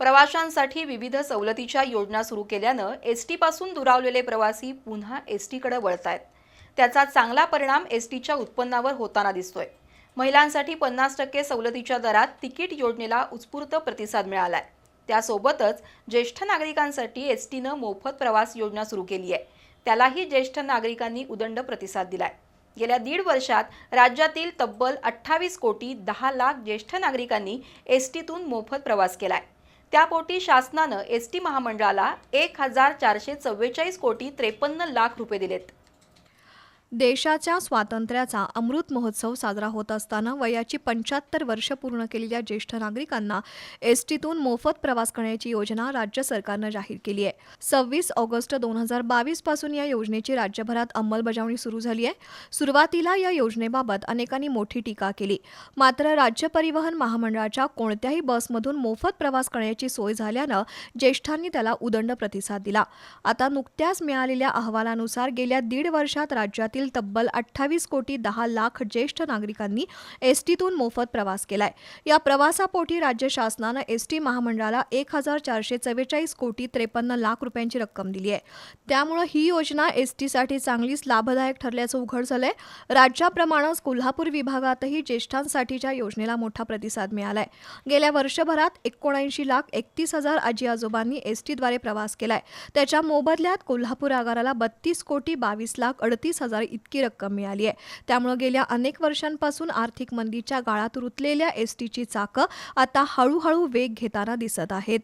प्रवाशांसाठी विविध सवलतीच्या योजना सुरू केल्यानं एस टीपासून दुरावलेले प्रवासी पुन्हा एस टीकडे वळत आहेत त्याचा चांगला परिणाम एस टीच्या उत्पन्नावर होताना दिसतोय. महिलांसाठी पन्नास टक्के सवलतीच्या दरात तिकीट योजनेला उत्स्फूर्त प्रतिसाद मिळालाय. त्यासोबतच ज्येष्ठ नागरिकांसाठी एस टीनं मोफत प्रवास योजना सुरू केली आहे त्यालाही ज्येष्ठ नागरिकांनी उदंड प्रतिसाद दिलाय. गेल्या दीड वर्षात राज्यातील तब्बल अठ्ठावीस कोटी दहा लाख ज्येष्ठ नागरिकांनी एस टीतून मोफत प्रवास केलाय. त्यापोटी शासनानं एस टी महामंडळाला एक हजार चारशे चव्वेचाळीस कोटी त्रेपन्न लाख रुपये दिलेत. देशाच्या स्वातंत्र्याचा अमृत महोत्सव साजरा होत असताना वयाची पंच्याहत्तर वर्ष पूर्ण केलेल्या ज्येष्ठ नागरिकांना एस टीतून मोफत प्रवास करण्याची योजना राज्य सरकारनं जाहीर केली आहे. सव्वीस ऑगस्ट दोन हजार बावीसपासून या योजनेची राज्यभरात अंमलबजावणी सुरू झाली आहे. सुरुवातीला या योजनेबाबत अनेकांनी मोठी टीका केली. मात्र राज्य परिवहन महामंडळाच्या कोणत्याही बसमधून मोफत प्रवास करण्याची सोय झाल्यानं ज्येष्ठांनी त्याला उदंड प्रतिसाद दिला. आता नुकत्याच मिळालेल्या अहवालानुसार गेल्या दीड वर्षात राज्यातील तब्बल अठ्ठावीस कोटी दहा लाख ज्येष्ठ नागरिकांनी एसटीतून मोफत प्रवास केलाय. या प्रवासापोटी राज्य शासनानं एस टी महामंडळाला एक हजार चारशे चव्वेचाळीस कोटी त्रेपन्न लाख रुपयांची रक्कम दिली आहे. त्यामुळं ही योजना एस टीसाठी चांगलीच लाभदायक ठरल्याचं उघड झालंय. राज्याप्रमाणेच कोल्हापूर विभागातही ज्येष्ठांसाठीच्या योजनेला मोठा प्रतिसाद मिळालाय. गेल्या वर्षभरात एकोणऐंशी लाख एकतीस हजार आजी आजोबांनी एसटीद्वारे प्रवास केलाय. त्याच्या मोबदल्यात कोल्हापूर आगाराला बत्तीस कोटी बावीस लाख अडतीस हजार इतकी रक्कम मिळाली आहे. त्यामुळे गेल्या अनेक वर्षांपासून आर्थिक मंदीच्या गाळात रुतलेल्या एस टीची चाकं आता हळूहळू वेग घेताना दिसत आहेत.